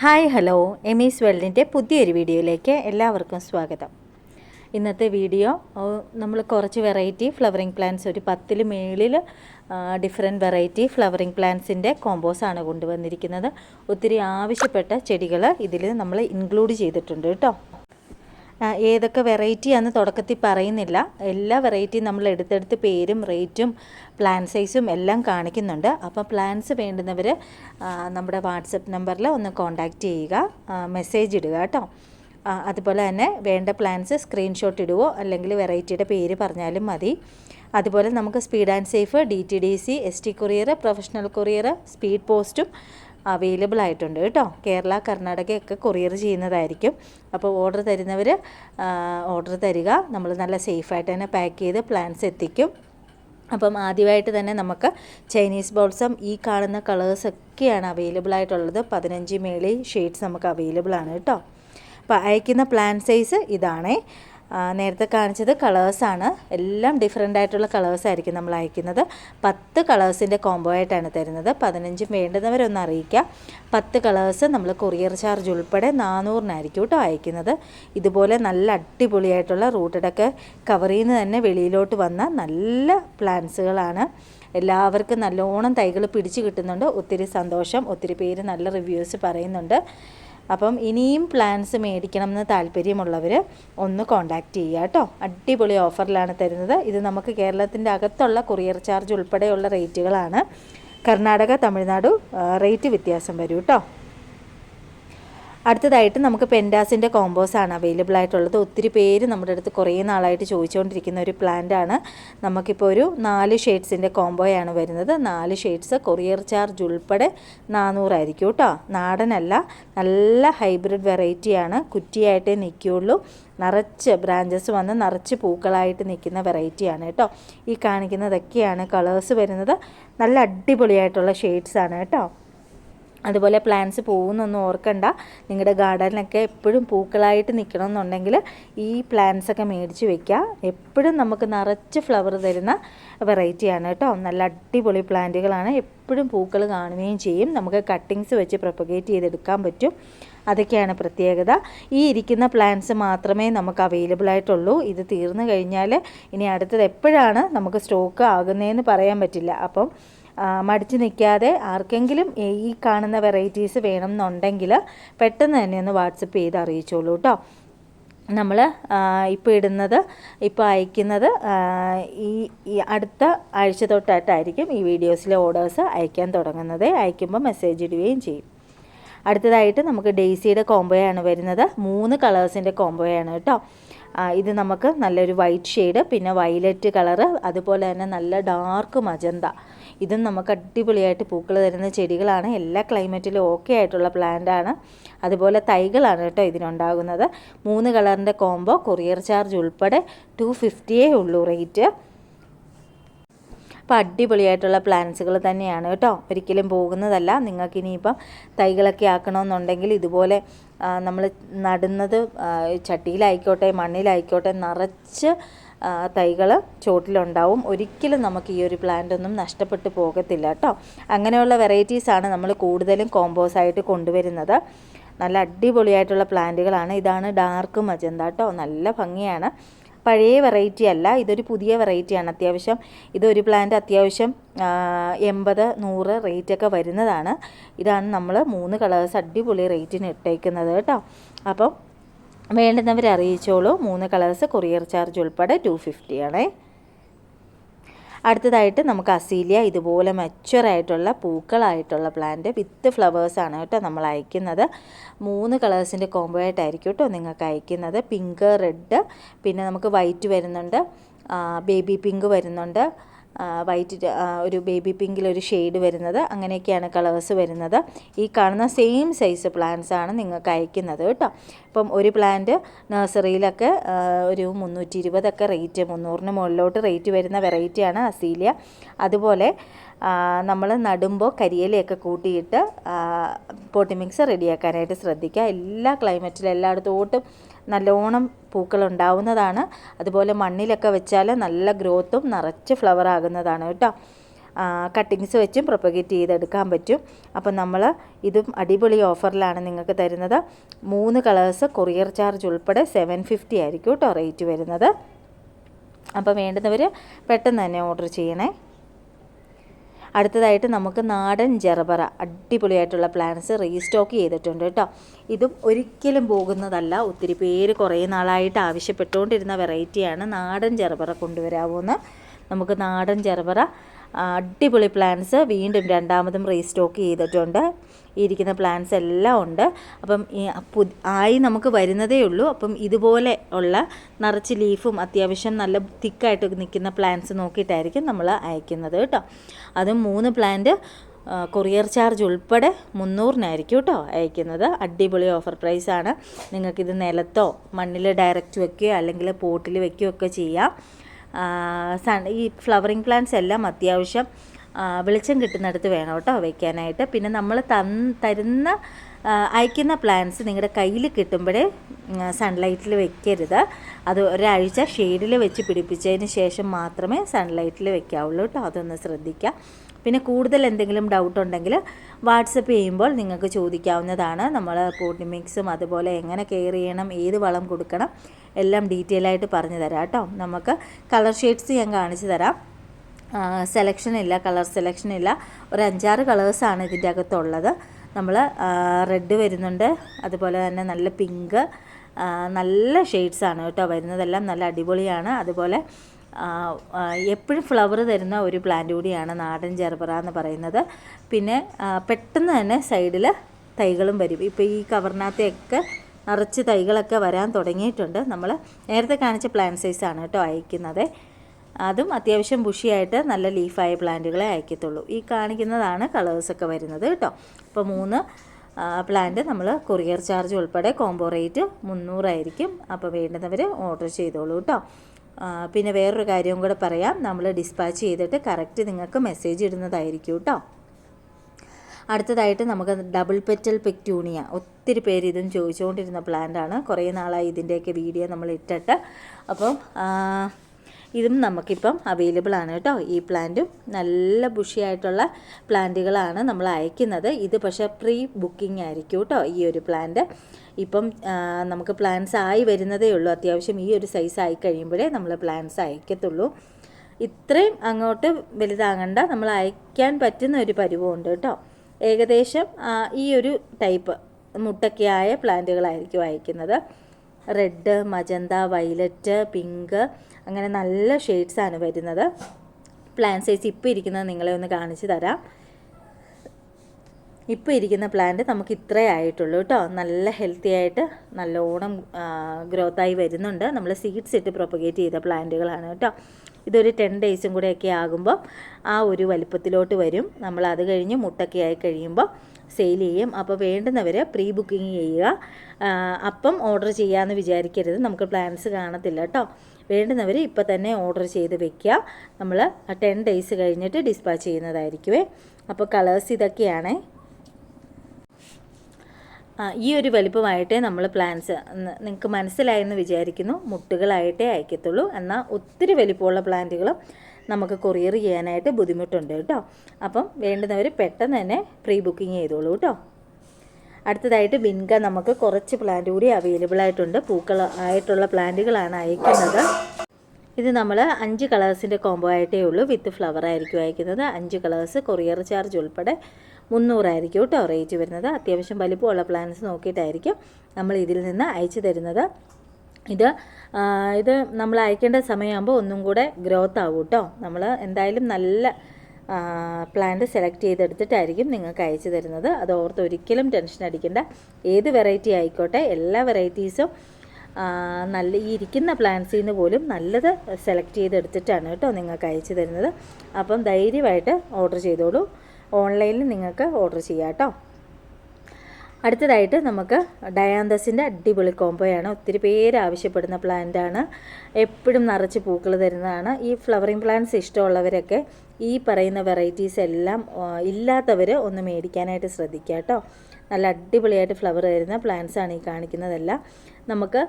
Hi hello. എമീസ് വേൾഡിന്റെ പുതിയൊരു വീഡിയോയിലേക്ക് എല്ലാവർക്കും സ്വാഗതം. ഇന്നത്തെ വീഡിയോ നമ്മൾ കുറച്ച് വെറൈറ്റി ഫ്ലവറിങ് പ്ലാന്റ്സ് ഒരു പത്തിൽ മേളിൽ ഡിഫറെന്റ് വെറൈറ്റി ഫ്ലവറിങ് പ്ലാന്റ്സിന്റെ ആണ് കൊണ്ടുവന്നിരിക്കുന്നത്. ഒത്തിരി ആവശ്യപ്പെട്ട ചെടികൾ ഇതിൽ നമ്മൾ ഇൻക്ലൂഡ് ചെയ്തിട്ടുണ്ട് കേട്ടോ. ഏതൊക്കെ വെറൈറ്റിയാണെന്ന് തുടക്കത്തിൽ പറയുന്നില്ല. എല്ലാ വെറൈറ്റിയും നമ്മൾ എടുത്തെടുത്ത് പേരും റേറ്റും പ്ലാൻ സൈസും എല്ലാം കാണിക്കുന്നുണ്ട്. അപ്പോൾ പ്ലാൻസ് വേണ്ടുന്നവർ നമ്മുടെ വാട്സപ്പ് നമ്പറിൽ ഒന്ന് കോൺടാക്റ്റ് ചെയ്യുക. മെസ്സേജ് ഇടുക കേട്ടോ. അതുപോലെ തന്നെ വേണ്ട പ്ലാൻസ് സ്ക്രീൻഷോട്ട് ഇടുവോ അല്ലെങ്കിൽ വെറൈറ്റിയുടെ പേര് പറഞ്ഞാലും മതി. അതുപോലെ നമുക്ക് speed and safe D T D C S T courier professional courier speed പോസ്റ്റും അവൈലബിൾ ആയിട്ടുണ്ട് കേട്ടോ. കേരള കർണാടകയൊക്കെ കൊറിയർ ചെയ്യുന്നതായിരിക്കും. അപ്പോൾ ഓർഡർ തരുന്നവർ ഓർഡർ തരിക. നമ്മൾ നല്ല സേഫായിട്ട് തന്നെ പാക്ക് ചെയ്ത് പ്ലാൻസ് എത്തിക്കും. അപ്പം ആദ്യമായിട്ട് തന്നെ നമുക്ക് ചൈനീസ് ബോൾസം ഈ കാണുന്ന കളേഴ്സ് കളേഴ്സൊക്കെയാണ് അവൈലബിൾ ആയിട്ടുള്ളത്. പതിനഞ്ച് മേളി ഷെയ്ഡ്സ് നമുക്ക് അവൈലബിൾ ആണ് കേട്ടോ. അപ്പോൾ അയക്കുന്ന പ്ലാൻ സൈസ് ഇതാണേ. നേരത്തെ കാണിച്ചത് കളേഴ്സാണ് എല്ലാം ഡിഫറെന്റ് ആയിട്ടുള്ള കളേഴ്സ് ആയിരിക്കും നമ്മൾ അയക്കുന്നത്. പത്ത് കളേഴ്സിന്റെ കോംബോ ആയിട്ടാണ് തരുന്നത്. പതിനഞ്ചും വേണ്ടുന്നവരൊന്ന് അറിയിക്കുക പത്ത് കളേഴ്സ് നമ്മൾ കൊറിയർ ചാർജ് ഉൾപ്പെടെ നാനൂറിനായിരിക്കും കേട്ടോ അയക്കുന്നത്. ഇതുപോലെ നല്ല അടിപൊളിയായിട്ടുള്ള റൂട്ടഡൊക്കെ കവർ ചെയ്യുന്ന തന്നെ വെളിയിലോട്ട് വന്ന നല്ല പ്ലാന്റ്സുകളാണ് എല്ലാവർക്കും നല്ലോണം തൈകൾ പിടിച്ച് കിട്ടുന്നുണ്ട്. ഒത്തിരി സന്തോഷം. ഒത്തിരി പേര് നല്ല റിവ്യൂസ് പറയുന്നുണ്ട്. അപ്പം ഇനിയും പ്ലാൻസ് മേടിക്കണം എന്ന് താല്പര്യമുള്ളവർ ഒന്ന് കോൺടാക്റ്റ് ചെയ്യുക കേട്ടോ. അടിപൊളി ഓഫറിലാണ് തരുന്നത്. ഇത് നമുക്ക് കേരളത്തിന്റെ അകത്തുള്ള കൊറിയർ ചാർജ് ഉൾപ്പെടെയുള്ള റേറ്റുകളാണ് കർണാടക തമിഴ്നാടു റേറ്റ് വ്യത്യാസം വരും കേട്ടോ. അടുത്തതായിട്ട് നമുക്ക് പെൻഡാസിന്റെ ആണ് അവൈലബിൾ ആയിട്ടുള്ളത്. ഒത്തിരി പേര് നമ്മുടെ അടുത്ത് കുറേ നാളായിട്ട് ചോദിച്ചുകൊണ്ടിരിക്കുന്ന ഒരു പ്ലാന്റ് ആണ്. നമുക്കിപ്പോൾ ഒരു നാല് ഷെയ്ഡ്സിന്റെ കോംബോയാണ് വരുന്നത്. നാല് ഷെയ്ഡ്സ് കൊറിയർ ചാർജ് ഉൾപ്പെടെ നാനൂറായിരിക്കും കേട്ടോ. നാടനല്ല നല്ല ഹൈബ്രിഡ് വെറൈറ്റിയാണ് കുറ്റിയായിട്ടേ നിൽക്കുകയുള്ളൂ. നിറച്ച് ബ്രാഞ്ചസ് വന്ന് നിറച്ച് പൂക്കളായിട്ട് നിൽക്കുന്ന വെറൈറ്റിയാണ് കേട്ടോ. ഈ കാണിക്കുന്നതൊക്കെയാണ് കളേഴ്സ് വരുന്നത്. നല്ല അടിപൊളിയായിട്ടുള്ള ഷെയ്ഡ്സാണ് കേട്ടോ. അതുപോലെ പ്ലാന്റ്സ് പോകുന്നൊന്നും ഓർക്കണ്ട. നിങ്ങളുടെ ഗാർഡനിലൊക്കെ എപ്പോഴും പൂക്കളായിട്ട് നിൽക്കണമെന്നുണ്ടെങ്കിൽ ഈ പ്ലാന്റ്സൊക്കെ മേടിച്ച് വെക്കുക എപ്പോഴും നമുക്ക് നിറച്ച് ഫ്ലവർ തരുന്ന വെറൈറ്റിയാണ് കേട്ടോ. നല്ല അടിപൊളി പ്ലാന്റുകളാണ്. എപ്പോഴും പൂക്കൾ കാണുകയും ചെയ്യും. നമുക്ക് കട്ടിങ്സ് വെച്ച് പ്രൊപ്പഗേറ്റ് ചെയ്തെടുക്കാൻ പറ്റും. അതൊക്കെയാണ് പ്രത്യേകത. ഈ ഇരിക്കുന്ന പ്ലാന്റ്സ് മാത്രമേ നമുക്ക് അവൈലബിൾ ആയിട്ടുള്ളൂ. ഇത് തീർന്നു കഴിഞ്ഞാൽ ഇനി അടുത്തത് എപ്പോഴാണ് നമുക്ക് സ്റ്റോക്ക് ആകുന്നതെന്ന് പറയാൻ പറ്റില്ല. അപ്പം മടിച്ച് നിൽക്കാതെ ആർക്കെങ്കിലും ഈ- കാണുന്ന വെറൈറ്റീസ് വേണം എന്നുണ്ടെങ്കിൽ പെട്ടെന്ന് തന്നെ ഒന്ന് വാട്സപ്പ് ചെയ്ത് അറിയിച്ചോളൂ കേട്ടോ. നമ്മൾ ഇപ്പോൾ ഇടുന്നത് ഇപ്പോൾ അയക്കുന്നത് ഈ അടുത്ത ആഴ്ച തൊട്ടായിട്ടായിരിക്കും ഈ വീഡിയോസിലെ ഓർഡേഴ്സ് അയക്കാൻ തുടങ്ങുന്നത്. അയക്കുമ്പോൾ മെസ്സേജ് ഇടുകയും ചെയ്യും. അടുത്തതായിട്ട് നമുക്ക് ഡെയ്സിയുടെ കോംബോയാണ് വരുന്നത്. മൂന്ന് കളേഴ്സിന്റെ കോംബോയാണ് കേട്ടോ. ഇത് നമുക്ക് നല്ലൊരു വൈറ്റ് ഷെയ്ഡ് പിന്നെ വയലറ്റ് കളറ് അതുപോലെ തന്നെ നല്ല ഡാർക്ക് മജന്ത. ഇതും നമുക്ക് അടിപൊളിയായിട്ട് പൂക്കൾ തരുന്ന ചെടികളാണ്. എല്ലാ ക്ലൈമറ്റിലും ഓക്കെ ആയിട്ടുള്ള പ്ലാന്റ് ആണ്. അതുപോലെ തൈകളാണ് കേട്ടോ ഇതിനുണ്ടാകുന്നത്. മൂന്ന് കളറിന്റെ കോംബോ കൊറിയർ ചാർജ് ഉൾപ്പെടെ ടു ഫിഫ്റ്റിയേ ഉള്ളൂ റേറ്റ് അപ്പോൾ അടിപൊളിയായിട്ടുള്ള പ്ലാന്റ്സുകൾ തന്നെയാണ് കേട്ടോ. ഒരിക്കലും പോകുന്നതല്ല. നിങ്ങൾക്ക് ഇനിയിപ്പം തൈകളൊക്കെ ആക്കണമെന്നുണ്ടെങ്കിൽ ഇതുപോലെ നമ്മൾ നടുന്നത് ചട്ടിയിലായിക്കോട്ടെ മണ്ണിലായിക്കോട്ടെ നിറച്ച് തൈകൾ ചോട്ടിലുണ്ടാവും ഒരിക്കലും നമുക്ക് ഈ ഒരു പ്ലാന്റ് ഒന്നും നഷ്ടപ്പെട്ടു പോകത്തില്ല കേട്ടോ. അങ്ങനെയുള്ള വെറൈറ്റീസാണ് നമ്മൾ കൂടുതലും കോമ്പോസ് ആയിട്ട് കൊണ്ടുവരുന്നത്. നല്ല അടിപൊളിയായിട്ടുള്ള പ്ലാന്റുകളാണ്. ഇതാണ് ഡാർക്ക് മജന്ത കേട്ടോ. നല്ല ഭംഗിയാണ്. പഴയ വെറൈറ്റി അല്ല ഇതൊരു പുതിയ വെറൈറ്റിയാണ് അത്യാവശ്യം ഇതൊരു പ്ലാന്റ് അത്യാവശ്യം എൺപത് നൂറ് റേറ്റൊക്കെ വരുന്നതാണ്. ഇതാണ് നമ്മൾ മൂന്ന് കളേഴ്സ് അടിപൊളി റേറ്റിന് ഇട്ടേക്കുന്നത് കേട്ടോ. അപ്പം വേണ്ടുന്നവർ അറിയിച്ചോളൂ മൂന്ന് കളേഴ്സ് കൊറിയർ ചാർജ് ഉൾപ്പെടെ ടു ഫിഫ്റ്റി ആണേ. അടുത്തതായിട്ട് നമുക്ക് അസീലിയ ഇതുപോലെ മെച്ചുവറായിട്ടുള്ള പൂക്കളായിട്ടുള്ള പ്ലാന്റ് വിത്ത് ഫ്ലവേഴ്സാണ് കേട്ടോ നമ്മൾ അയക്കുന്നത്. മൂന്ന് കളേഴ്സിന്റെ കോംബോ ആയിട്ടായിരിക്കും കേട്ടോ നിങ്ങൾക്ക് അയക്കുന്നത്. പിങ്ക് റെഡ് പിന്നെ നമുക്ക് വൈറ്റ് വരുന്നുണ്ട്. ബേബി പിങ്ക് വരുന്നുണ്ട്. വൈറ്റ് ഒരു ബേബി പിങ്കിൽ ഒരു ഷെയ്ഡ് വരുന്നത്. അങ്ങനെയൊക്കെയാണ് കളേഴ്സ് വരുന്നത്. ഈ കാണുന്ന സെയിം സൈസ് പ്ലാന്റ്സ് ആണ് നിങ്ങൾക്ക് അയക്കുന്നത് കേട്ടോ. ഇപ്പം ഒരു പ്ലാന്റ് നഴ്സറിയിലൊക്കെ ഒരു മുന്നൂറ്റി ഇരുപതൊക്കെ റേറ്റ് മുന്നൂറിന് മുകളിലോട്ട് റേറ്റ് വരുന്ന വെറൈറ്റിയാണ് അസീലിയ. അതുപോലെ നമ്മൾ നടുമ്പോൾ കരിയിലയൊക്കെ കൂട്ടിയിട്ട് പോട്ടി മിക്സ് റെഡിയാക്കാനായിട്ട് ശ്രദ്ധിക്കുക. എല്ലാ ക്ലൈമറ്റിലും എല്ലായിടത്തോട്ടും നല്ലോണം പൂക്കൾ ഉണ്ടാവുന്നതാണ്. അതുപോലെ മണ്ണിലൊക്കെ വെച്ചാൽ നല്ല ഗ്രോത്തും നിറച്ച് ഫ്ലവർ ആകുന്നതാണ് കേട്ടോ. കട്ടിങ്സ് വെച്ചും പ്രൊപ്പഗേറ്റ് ചെയ്തെടുക്കാൻ പറ്റും. അപ്പം നമ്മൾ ഇതും അടിപൊളി ഓഫറിലാണ് നിങ്ങൾക്ക് തരുന്നത്. മൂന്ന് കളേഴ്സ് കൊറിയർ ചാർജ് ഉൾപ്പെടെ സെവൻ ഫിഫ്റ്റി ആയിരിക്കും കേട്ടോ റേറ്റ് വരുന്നത്. അപ്പോൾ വേണ്ടുന്നവർ പെട്ടെന്ന് തന്നെ ഓർഡർ ചെയ്യണേ. അടുത്തതായിട്ട് നമുക്ക് നാടൻ ജെറബറ അടിപൊളിയായിട്ടുള്ള പ്ലാന്റ്സ് റീസ്റ്റോക്ക് ചെയ്തിട്ടുണ്ട് കേട്ടോ. ഇതും ഒരിക്കലും പോകുന്നതല്ല. ഒത്തിരി പേര് കുറേ നാളായിട്ട് ആവശ്യപ്പെട്ടുകൊണ്ടിരുന്ന വെറൈറ്റിയാണ് നാടൻ ജെറബറ കൊണ്ടുവരാവുന്ന. നമുക്ക് നാടൻ ജെറബറ അടിപൊളി പ്ലാന്റ്സ് വീണ്ടും രണ്ടാമതും റീസ്റ്റോക്ക് ചെയ്തിട്ടുണ്ട്. ഇരിക്കുന്ന പ്ലാന്റ്സ് എല്ലാം ഉണ്ട്. അപ്പം ആയി നമുക്ക് വരുന്നതേ ഉള്ളൂ. അപ്പം ഇതുപോലെ ഉള്ള നിറച്ച് ലീഫും അത്യാവശ്യം നല്ല തിക്കായിട്ട് നിൽക്കുന്ന പ്ലാന്റ്സ് നോക്കിയിട്ടായിരിക്കും നമ്മൾ അയക്കുന്നത് കേട്ടോ. അതും മൂന്ന് പ്ലാന്റ് കൊറിയർ ചാർജ് ഉൾപ്പെടെ മുന്നൂറിനായിരിക്കും കേട്ടോ അയക്കുന്നത്. അടിപൊളി ഓഫർ പ്രൈസാണ് നിങ്ങൾക്കിത് നിലത്തോ മണ്ണിൽ ഡയറക്റ്റ് വെക്കുകയോ അല്ലെങ്കിൽ പോട്ടിൽ വെക്കുകയോ ഒക്കെ ചെയ്യാം. സൺ ഈ ഫ്ലവറിങ് പ്ലാന്റ്സ് എല്ലാം അത്യാവശ്യം വെളിച്ചം കിട്ടുന്നിടത്ത് വേണം കേട്ടോ വയ്ക്കാനായിട്ട്. പിന്നെ നമ്മൾ തൻ തരുന്ന അയക്കുന്ന പ്ലാന്റ്സ് നിങ്ങളുടെ കയ്യിൽ കിട്ടുമ്പോഴേ സൺലൈറ്റിൽ വെക്കരുത്. അത് ഒരാഴ്ച ഷെയ്ഡിൽ വെച്ച് പിടിപ്പിച്ചതിന് ശേഷം മാത്രമേ സൺലൈറ്റിൽ വെക്കാവുള്ളൂ കേട്ടോ. അതൊന്ന് ശ്രദ്ധിക്കുക പിന്നെ കൂടുതൽ എന്തെങ്കിലും ഡൗട്ട് ഉണ്ടെങ്കിൽ വാട്സപ്പ് ചെയ്യുമ്പോൾ നിങ്ങൾക്ക് ചോദിക്കാവുന്നതാണ്. നമ്മൾ പോട്ടിമിക്സും അതുപോലെ എങ്ങനെ കെയർ ചെയ്യണം ഏത് വളം കൊടുക്കണം എല്ലാം ഡീറ്റെയിൽ ആയിട്ട് പറഞ്ഞു തരാം കേട്ടോ. നമുക്ക് കളർ ഷെയ്ഡ്സ് ഞാൻ കാണിച്ചു തരാം. സെലക്ഷൻ ഇല്ല കളർ സെലക്ഷൻ ഇല്ല. ഒരു അഞ്ചാറ് കളേഴ്സാണ് ഇതിന്റെ അകത്തുള്ളത്. നമ്മൾ റെഡ് വരുന്നുണ്ട്. അതുപോലെ തന്നെ നല്ല പിങ്ക് നല്ല ഷെയ്ഡ്സാണ് കേട്ടോ വരുന്നതെല്ലാം. നല്ല അടിപൊളിയാണ്. അതുപോലെ എപ്പോഴും ഫ്ലവർ തരുന്ന ഒരു പ്ലാന്റ് കൂടിയാണ് നാടൻ ജെർബറ എന്ന് പറയുന്നത്. പിന്നെ പെട്ടെന്ന് തന്നെ സൈഡിൽ തൈകളും വരും. ഇപ്പോൾ ഈ കവറിനകത്തൊക്കെ നിറച്ച് തൈകളൊക്കെ വരാൻ തുടങ്ങിയിട്ടുണ്ട്. നമ്മൾ നേരത്തെ കാണിച്ച പ്ലാന്റ് സൈസാണ് കേട്ടോ അയക്കുന്നത്. അതും അത്യാവശ്യം ബുഷിയായിട്ട് നല്ല ലീഫായ പ്ലാന്റുകളെ അയക്കത്തുള്ളൂ. ഈ കാണിക്കുന്നതാണ് കളേഴ്സൊക്കെ വരുന്നത് കേട്ടോ. അപ്പോൾ മൂന്ന് പ്ലാന്റ് നമ്മൾ കൊറിയർ ചാർജ് ഉൾപ്പെടെ കോംബോ റേറ്റ് മുന്നൂറായിരിക്കും. അപ്പോൾ വേണ്ടുന്നവർ ഓർഡർ ചെയ്തോളൂ കേട്ടോ. പിന്നെ വേറൊരു കാര്യവും കൂടെ പറയാം. നമ്മൾ ഡിസ്പാച്ച് ചെയ്തിട്ട് കറക്റ്റ് നിങ്ങൾക്ക് മെസ്സേജ് ഇടുന്നതായിരിക്കും കേട്ടോ. അടുത്തതായിട്ട് നമുക്ക് ഡബിൾ പെറ്റൽ പെക്ടൂണിയ ഒത്തിരി പേര് ഇതും ചോദിച്ചുകൊണ്ടിരുന്ന പ്ലാന്റ് ആണ്. കുറേ നാളായി ഇതിന്റെയൊക്കെ വീഡിയോ നമ്മൾ ഇട്ടിട്ട്. അപ്പം ഇതും നമുക്കിപ്പം അവൈലബിൾ ആണ് കേട്ടോ. ഈ പ്ലാന്റും നല്ല ബുഷിയായിട്ടുള്ള പ്ലാന്റുകളാണ് നമ്മൾ അയക്കുന്നത്. ഇത് പക്ഷേ പ്രീ ബുക്കിംഗ് ആയിരിക്കും കേട്ടോ ഈ ഒരു പ്ലാന്റ് ഇപ്പം നമുക്ക് പ്ലാന്റ്സ് ആയി വരുന്നതേ ഉള്ളൂ. അത്യാവശ്യം ഈ ഒരു സൈസ് ആയി കഴിയുമ്പോഴേ നമ്മൾ പ്ലാന്റ്സ് അയക്കത്തുള്ളൂ. ഇത്രയും അങ്ങോട്ട് വലുതാകണ്ട. നമ്മൾ അയക്കാൻ പറ്റുന്ന ഒരു പരിവമുണ്ട് കേട്ടോ. ഏകദേശം ഈ ഒരു ടൈപ്പ് മുട്ടയ്ക്കായ പ്ലാന്റുകളായിരിക്കും അയക്കുന്നത് റെഡ് മജന്ത വൈലറ്റ് പിങ്ക് അങ്ങനെ നല്ല ഷെയ്ഡ്സാണ് വരുന്നത്. പ്ലാൻ സൈസ് ഇപ്പോൾ ഇരിക്കുന്നത് നിങ്ങളെ ഒന്ന് കാണിച്ചു തരാം. ഇപ്പോൾ ഇരിക്കുന്ന പ്ലാന്റ് നമുക്ക് ഇത്രേ ആയിട്ടുള്ളൂ കേട്ടോ നല്ല ഹെൽത്തി ആയിട്ട് നല്ലോണം ഗ്രോത്തായി വരുന്നുണ്ട്. നമ്മൾ സീഡ്സ് ഇട്ട് പ്രൊപ്പഗേറ്റ് ചെയ്ത പ്ലാന്റുകളാണ് കേട്ടോ ഇതൊരു ടെൻ ഡേയ്സും കൂടെയൊക്കെ ആകുമ്പോൾ ആ ഒരു വലിപ്പത്തിലോട്ട് വരും. നമ്മൾ അത് കഴിഞ്ഞ് മുട്ടൊക്കെ ആയി കഴിയുമ്പോൾ സെയിൽ ചെയ്യും. അപ്പോൾ വേണ്ടുന്നവർ പ്രീ ബുക്കിംഗ് ചെയ്യുക അപ്പം ഓർഡർ ചെയ്യാമെന്ന് വിചാരിക്കരുത്. നമുക്ക് പ്ലാൻസ് കാണത്തില്ല കേട്ടോ വേണ്ടുന്നവർ ഇപ്പോൾ തന്നെ ഓർഡർ ചെയ്ത് വെക്കുക. നമ്മൾ ടെൻ ഡേയ്സ് കഴിഞ്ഞിട്ട് ഡിസ്പാച്ച് ചെയ്യുന്നതായിരിക്കുമേ അപ്പോൾ കളേഴ്സ് ഇതൊക്കെയാണേ. ഈ ഒരു വലിപ്പമായിട്ടേ നമ്മൾ പ്ലാൻസ് നിങ്ങൾക്ക് മനസ്സിലായെന്ന് വിചാരിക്കുന്നു. മുട്ടുകളായിട്ടേ അയക്കത്തുള്ളൂ. എന്നാൽ ഒത്തിരി വലിപ്പമുള്ള പ്ലാന്റുകളും നമുക്ക് കൊറിയർ ചെയ്യാനായിട്ട് ബുദ്ധിമുട്ടുണ്ട് കേട്ടോ. അപ്പം വേണ്ടുന്നവർ പെട്ടെന്ന് തന്നെ പ്രീ ബുക്കിംഗ് ചെയ്തോളൂ കേട്ടോ. അടുത്തതായിട്ട് ബിൻക നമുക്ക് കുറച്ച് പ്ലാന്റ് കൂടി അവൈലബിൾ ആയിട്ടുണ്ട്. പൂക്കൾ ആയിട്ടുള്ള പ്ലാന്റുകളാണ് അയക്കുന്നത്. ഇത് നമ്മൾ അഞ്ച് കളേഴ്സിന്റെ കോംബോ ആയിട്ടേ ഉള്ളൂ. വിത്ത് ഫ്ലവർ ആയിരിക്കും അയക്കുന്നത്. അഞ്ച് കളേഴ്സ് കൊറിയർ ചാർജ് ഉൾപ്പെടെ മുന്നൂറായിരിക്കും കേട്ടോ റേറ്റ് വരുന്നത്. അത്യാവശ്യം വലിപ്പമുള്ള പ്ലാൻസ് നോക്കിയിട്ടായിരിക്കും നമ്മൾ ഇതിൽ നിന്ന് അയച്ചു തരുന്നത്. ഇത് ഇത് നമ്മൾ അയക്കേണ്ട സമയമാകുമ്പോൾ ഒന്നും കൂടെ ഗ്രോത്ത് ആവും കേട്ടോ. നമ്മൾ എന്തായാലും നല്ല പ്ലാന്റ് സെലക്ട് ചെയ്തെടുത്തിട്ടായിരിക്കും നിങ്ങൾക്ക് അയച്ചു തരുന്നത്. അത് ഓർത്ത് ഒരിക്കലും ടെൻഷൻ അടിക്കേണ്ട. ഏത് വെറൈറ്റി ആയിക്കോട്ടെ എല്ലാ വെറൈറ്റീസും നല്ല ഈ ഇരിക്കുന്ന പ്ലാന്റ്സിൽ നിന്ന് പോലും നല്ലത് സെലക്ട് ചെയ്തെടുത്തിട്ടാണ് കേട്ടോ നിങ്ങൾക്ക് അയച്ചു തരുന്നത്. അപ്പം ധൈര്യമായിട്ട് ഓർഡർ ചെയ്തോളൂ. ഓൺലൈനിൽ നിങ്ങൾക്ക് ഓർഡർ ചെയ്യാം കേട്ടോ. അടുത്തതായിട്ട് നമുക്ക് ഡയാന്തസിന്റെ അടിപൊളി കോംബോയാണ്. ഒത്തിരി പേര് ആവശ്യപ്പെടുന്ന പ്ലാന്റാണ് എപ്പോഴും നിറച്ച് പൂക്കൾ തരുന്നതാണ്. ഈ ഫ്ലവറിങ് പ്ലാന്റ്സ് ഇഷ്ടമുള്ളവരൊക്കെ ഈ പറയുന്ന വെറൈറ്റീസ് എല്ലാം ഇല്ലാത്തവർ ഒന്ന് മേടിക്കാനായിട്ട് ശ്രദ്ധിക്കുക കേട്ടോ. നല്ല അടിപൊളിയായിട്ട് ഫ്ലവർ വരുന്ന പ്ലാന്റ്സ് ആണ് ഈ കാണിക്കുന്നതെല്ലാം. നമുക്ക്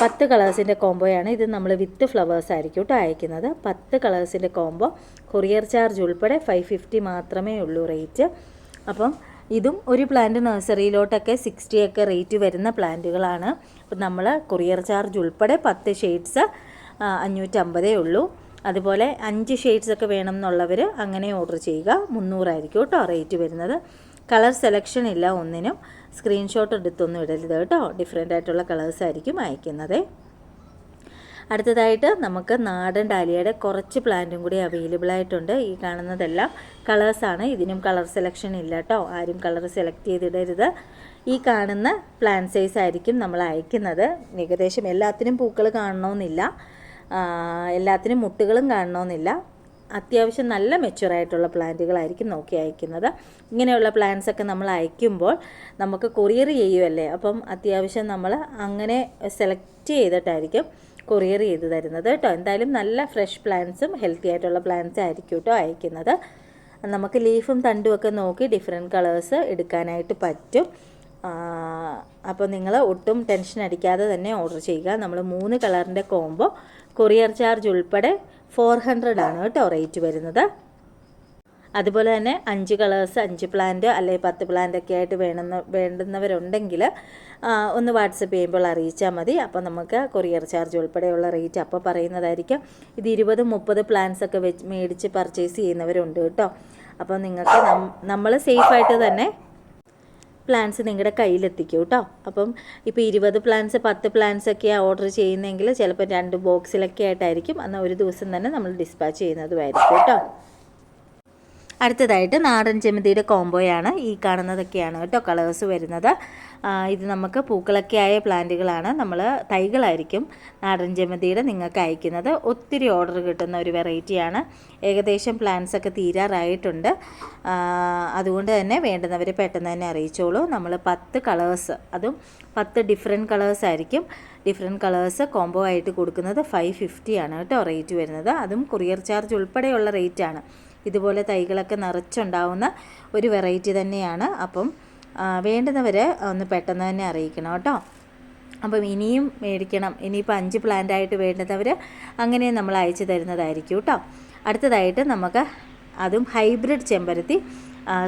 പത്ത് കളേഴ്സിന്റെ കോംബോയാണ് ഇത് നമ്മൾ വിത്ത് ഫ്ലവേഴ്സ് ആയിരിക്കും കേട്ടോ അയക്കുന്നത്. പത്ത് കളേഴ്സിന്റെ കോംബോ കൊറിയർ ചാർജ് ഉൾപ്പെടെ ഫൈവ് ഫിഫ്റ്റി മാത്രമേ ഉള്ളൂ റേറ്റ് അപ്പം ഇതും ഒരു പ്ലാന്റ് നഴ്സറിയിലോട്ടൊക്കെ സിക്സ്റ്റി ഒക്കെ റേറ്റ് വരുന്ന പ്ലാന്റുകളാണ് അപ്പം നമ്മൾ കൊറിയർ ചാർജ് ഉൾപ്പെടെ പത്ത് ഷെയ്ഡ്സ് അഞ്ഞൂറ്റമ്പതേ ഉള്ളൂ. അതുപോലെ അഞ്ച് ഷെയ്ഡ്സ് ഒക്കെ വേണം എന്നുള്ളവർ അങ്ങനെ ഓർഡർ ചെയ്യുക. മുന്നൂറായിരിക്കും കേട്ടോ റേറ്റ് വരുന്നത്. കളർ സെലക്ഷൻ ഇല്ല ഒന്നിനും. സ്ക്രീൻഷോട്ട് എടുത്തൊന്നും ഇടരുത് കേട്ടോ. ഡിഫറെന്റ് ആയിട്ടുള്ള കളേഴ്സ് ആയിരിക്കും അയക്കുന്നത്. അടുത്തതായിട്ട് നമുക്ക് നാടൻ ഡാലിയയുടെ കുറച്ച് പ്ലാന്റും കൂടി അവൈലബിൾ ആയിട്ടുണ്ട്. ഈ കാണുന്നതെല്ലാം കളേഴ്സാണ് ഇതിനും കളർ സെലക്ഷൻ ഇല്ല കേട്ടോ. ആരും കളർ സെലക്ട് ചെയ്തിടരുത്. ഈ കാണുന്ന പ്ലാൻ സൈസ് ആയിരിക്കും നമ്മൾ അയക്കുന്നത്. ഏകദേശം എല്ലാത്തിനും പൂക്കൾ കാണണമെന്നില്ല. എല്ലാത്തിനും മുട്ടുകളും കാണണമെന്നില്ല. അത്യാവശ്യം നല്ല മെച്ചുറായിട്ടുള്ള പ്ലാന്റുകളായിരിക്കും നോക്കി അയക്കുന്നത്. ഇങ്ങനെയുള്ള പ്ലാന്റ്സ് ഒക്കെ നമ്മൾ അയക്കുമ്പോൾ നമുക്ക് കൊറിയർ ചെയ്യുമല്ലേ അപ്പം അത്യാവശ്യം നമ്മൾ അങ്ങനെ സെലക്ട് ചെയ്തിട്ടായിരിക്കും കൊറിയർ ചെയ്ത് തരുന്നത് കേട്ടോ. എന്തായാലും നല്ല ഫ്രഷ് പ്ലാന്റ്സും ഹെൽത്തി ആയിട്ടുള്ള പ്ലാന്റ്സ് ആയിരിക്കും കേട്ടോ അയക്കുന്നത്. നമുക്ക് ലീഫും തണ്ടും ഒക്കെ നോക്കി ഡിഫറെന്റ് കളേഴ്സ് എടുക്കാനായിട്ട് പറ്റും. അപ്പോൾ നിങ്ങൾ ഒട്ടും ടെൻഷൻ അടിക്കാതെ തന്നെ ഓർഡർ ചെയ്യുക. നമ്മൾ മൂന്ന് കളറിന്റെ കോംബോ കൊറിയർ ചാർജ് ഉൾപ്പെടെ ഫോർ ഹൺഡ്രഡ് ആണ് കേട്ടോ റേറ്റ് വരുന്നത്. അതുപോലെ തന്നെ അഞ്ച് കളേഴ്സ് അഞ്ച് പ്ലാന്റ് അല്ലെങ്കിൽ പത്ത് പ്ലാന്റ് ഒക്കെ ആയിട്ട് വേണമെന്ന് വേണ്ടുന്നവരുണ്ടെങ്കിൽ ഒന്ന് വാട്സപ്പ് ചെയ്യുമ്പോൾ അറിയിച്ചാൽ മതി. അപ്പോൾ നമുക്ക് കൊറിയർ ചാർജ് ഉൾപ്പെടെയുള്ള റേറ്റ് അപ്പോൾ പറയുന്നതായിരിക്കും. ഇത് ഇരുപത് മുപ്പത് പ്ലാന്റ്സ് ഒക്കെ വെച്ച് മേടിച്ച് പർച്ചേസ് ചെയ്യുന്നവരുണ്ട് കേട്ടോ. അപ്പോൾ നിങ്ങൾക്ക് നമ്മൾ സേഫായിട്ട് തന്നെ പ്ലാൻസ് നിങ്ങളുടെ കയ്യിലെത്തിക്കും കേട്ടോ അപ്പം ഇപ്പോൾ ഇരുപത് പ്ലാൻസ് പത്ത് പ്ലാൻസ് ഒക്കെ ഓർഡർ ചെയ്യുന്നതെങ്കിൽ ചിലപ്പോൾ രണ്ട് ബോക്സിലൊക്കെ ആയിട്ടായിരിക്കും. എന്നാൽ ഒരു ദിവസം തന്നെ നമ്മൾ ഡിസ്പാച്ച് ചെയ്യുന്നതുമായിരിക്കും കേട്ടോ അടുത്തതായിട്ട് നാടൻ ചെമ്മന്തിയുടെ കോംബോയാണ് ഈ കാണുന്നതൊക്കെയാണ് കേട്ടോ കളേഴ്സ് വരുന്നത്. ഇത് നമുക്ക് പൂക്കളൊക്കെ ആയ പ്ലാന്റുകളാണ്. നമ്മൾ തൈകളായിരിക്കും നാടൻ ജമതിയുടെ നിങ്ങൾക്ക് അയക്കുന്നത്. ഒത്തിരി ഓർഡർ കിട്ടുന്ന ഒരു വെറൈറ്റിയാണ് ഏകദേശം പ്ലാന്റ്സ് ഒക്കെ തീരാറായിട്ടുണ്ട്. അതുകൊണ്ട് തന്നെ വേണ്ടുന്നവർ പെട്ടെന്ന് തന്നെ അറിയിച്ചോളൂ. നമ്മൾ പത്ത് കളേഴ്സ് അതും പത്ത് ഡിഫറെന്റ് കളേഴ്സ് ആയിരിക്കും. ഡിഫറെന്റ് കളേഴ്സ് കോംബോ ആയിട്ട് കൊടുക്കുന്നത് ഫൈവ് ഫിഫ്റ്റി ആണ് കേട്ടോ റേറ്റ് വരുന്നത്. അതും കൊറിയർ ചാർജ് ഉൾപ്പെടെയുള്ള റേറ്റാണ് ഇതുപോലെ തൈകളൊക്കെ നിറച്ചുണ്ടാവുന്ന ഒരു വെറൈറ്റി തന്നെയാണ്. അപ്പം വേണ്ടുന്നവർ ഒന്ന് പെട്ടെന്ന് തന്നെ അറിയിക്കണം കേട്ടോ. അപ്പം ഇനിയും മേടിക്കണം. ഇനിയിപ്പോൾ അഞ്ച് പ്ലാന്റ് ആയിട്ട് വേണ്ടുന്നവർ അങ്ങനെ നമ്മൾ അയച്ചു തരുന്നതായിരിക്കും കേട്ടോ. അടുത്തതായിട്ട് നമുക്ക് അതും ഹൈബ്രിഡ് ചെമ്പരത്തി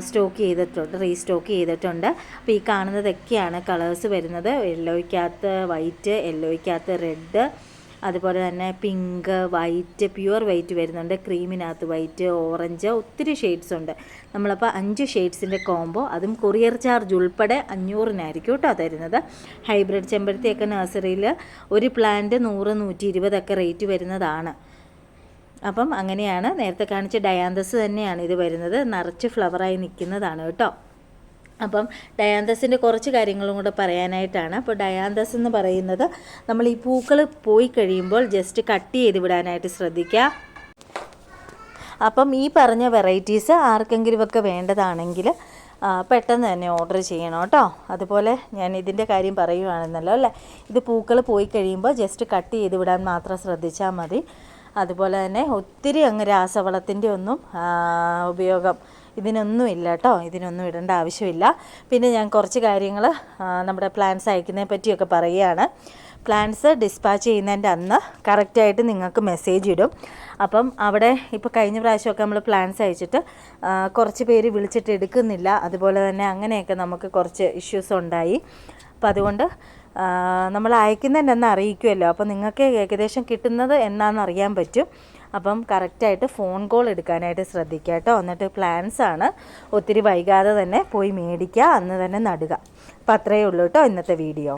സ്റ്റോക്ക് ചെയ്തിട്ടുണ്ട് റീസ്റ്റോക്ക് ചെയ്തിട്ടുണ്ട്. അപ്പോൾ ഈ കാണുന്നതൊക്കെയാണ് കളേഴ്സ് വരുന്നത്. യെല്ലോയ്ക്കകത്ത് വൈറ്റ് യെല്ലോയ്ക്കകത്ത് റെഡ് അതുപോലെ തന്നെ പിങ്ക് വൈറ്റ് പ്യുവർ വൈറ്റ് വരുന്നുണ്ട്. ക്രീമിനകത്ത് വൈറ്റ് ഓറഞ്ച് ഒത്തിരി ഷെയ്ഡ്സ് ഉണ്ട്. നമ്മളപ്പോൾ അഞ്ച് ഷെയ്ഡ്സിന്റെ കോംബോ അതും കൊറിയർ ചാർജ് ഉൾപ്പെടെ അഞ്ഞൂറിനായിരിക്കും കേട്ടോ തരുന്നത്. ഹൈബ്രിഡ് ചെമ്പരത്തിയൊക്കെ നഴ്സറിയിൽ ഒരു പ്ലാന്റ് നൂറ് നൂറ്റി ഇരുപതൊക്കെ റേറ്റ് വരുന്നതാണ്. അപ്പം അങ്ങനെയാണ് നേരത്തെ കാണിച്ച ഡയാന്തസ് തന്നെയാണ് ഇത് വരുന്നത്. നിറച്ച് ഫ്ലവറായി നിൽക്കുന്നതാണ് കേട്ടോ. അപ്പം ഡയാന്തസിന്റെ കുറച്ച് കാര്യങ്ങളും കൂടെ പറയാനായിട്ടാണ്. അപ്പോൾ ഡയാന്തസ് എന്ന് പറയുന്നത് നമ്മൾ ഈ പൂക്കൾ പോയി കഴിയുമ്പോൾ ജസ്റ്റ് കട്ട് ചെയ്ത് വിടാനായിട്ട് ശ്രദ്ധിക്കുക. അപ്പം ഈ പറഞ്ഞ വെറൈറ്റീസ് ആർക്കെങ്കിലും ഒക്കെ വേണ്ടതാണെങ്കിൽ പെട്ടെന്ന് തന്നെ ഓർഡർ ചെയ്യണം കേട്ടോ. അതുപോലെ ഞാൻ ഇതിന്റെ കാര്യം പറയുവാണെന്നല്ലോ അല്ലേ? ഇത് പൂക്കൾ പോയി കഴിയുമ്പോൾ ജസ്റ്റ് കട്ട് ചെയ്ത് വിടാൻ മാത്രം ശ്രദ്ധിച്ചാൽ മതി. അതുപോലെ തന്നെ ഒത്തിരി അങ്ങ് രാസവളത്തിന്റെ ഒന്നും ഉപയോഗം ഇതിനൊന്നും ഇല്ല കേട്ടോ. ഇതിനൊന്നും ഇടേണ്ട ആവശ്യമില്ല. പിന്നെ ഞാൻ കുറച്ച് കാര്യങ്ങൾ നമ്മുടെ പ്ലാൻസ് അയക്കുന്നതിനെ പറ്റിയൊക്കെ പറയുകയാണ്. പ്ലാൻസ് ഡിസ്പാച്ച് ചെയ്യുന്നതിന്റെ അന്ന് കറക്റ്റായിട്ട് നിങ്ങൾക്ക് മെസ്സേജ് ഇടും. അപ്പം അവിടെ ഇപ്പോൾ കഴിഞ്ഞ പ്രാവശ്യമൊക്കെ നമ്മൾ പ്ലാൻസ് അയച്ചിട്ട് കുറച്ച് പേര് വിളിച്ചിട്ട് എടുക്കുന്നില്ല. അതുപോലെ തന്നെ അങ്ങനെയൊക്കെ നമുക്ക് കുറച്ച് ഇഷ്യൂസ് ഉണ്ടായി. അപ്പം അതുകൊണ്ട് നമ്മൾ അയക്കുന്നതിന്റെ അന്ന് അറിയിക്കുമല്ലോ അപ്പോൾ നിങ്ങൾക്ക് ഏകദേശം കിട്ടുന്നത് എന്നാണെന്ന് അറിയാൻ പറ്റും. അപ്പം കറക്റ്റായിട്ട് ഫോൺ കോൾ എടുക്കാനായിട്ട് ശ്രദ്ധിക്കുക കേട്ടോ. എന്നിട്ട് പ്ലാൻസ് ആണ് ഒത്തിരി വൈകാതെ തന്നെ പോയി മേടിക്കുക അന്ന് തന്നെ നടുക. അപ്പം അത്രയേ ഉള്ളൂ കേട്ടോ ഇന്നത്തെ വീഡിയോ